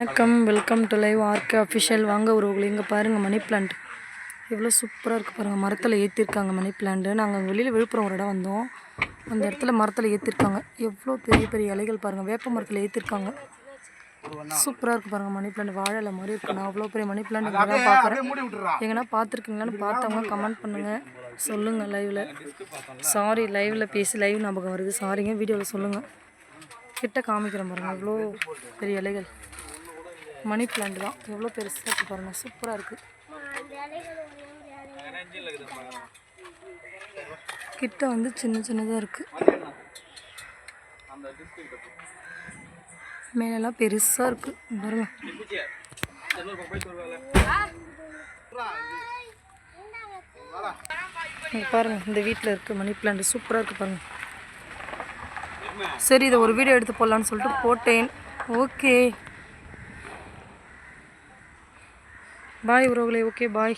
வணக்கம் welcome to live RK official வாங்க உறவுகள் இங்கே பாருங்கள் மணி பிளான்ட் எவ்வளோ சூப்பராக இருக்குது பாருங்கள் மரத்தில் ஏற்றிருக்காங்க மணி பிளான்ட்டு நாங்கள் வெளியில் விழுப்புரம் ஒரு இடம் வந்தோம். அந்த இடத்துல மரத்தில் ஏற்றிருக்காங்க எவ்வளோ பெரிய பெரிய இலைகள் பாருங்கள் வேப்ப மரத்தில் ஏற்றிருக்காங்க சூப்பராக இருக்குது பாருங்கள் மணி பிளான்ட் வாழை மாதிரி இருக்குது நான் அவ்வளோ பெரிய மணி பிளான்ட் தான் பார்க்குறேன். எங்கன்னா பார்த்துருக்கீங்களான்னு பார்த்தவங்க கமெண்ட் பண்ணுங்கள் சொல்லுங்கள் லைவில் சாரி லைவில் பேசி லைவ் ஞாபகம் வருது. சாரிங்க வீடியோவில் சொல்லுங்கள் கிட்ட காமிக்கிறேன் பாருங்கள் அவ்வளோ பெரிய இலைகள். மணி பிளான்ட் தான். எவ்வளோ பெருசாக இருக்குது பாருங்கள் சூப்பராக இருக்குது கிட்ட வந்து சின்ன சின்னதாக இருக்குது மேலெல்லாம் பெருசாக இருக்குது பாருங்க. பாருங்கள் இந்த வீட்டில் இருக்குது மணி பிளான்ட் சூப்பராக இருக்குது பாருங்கள் சரி இதை ஒரு வீடியோ எடுத்து போடலான்னு சொல்லிட்டு போட்டேன். ஓகே. பாய் உறவுகளே ஓகே பாய்.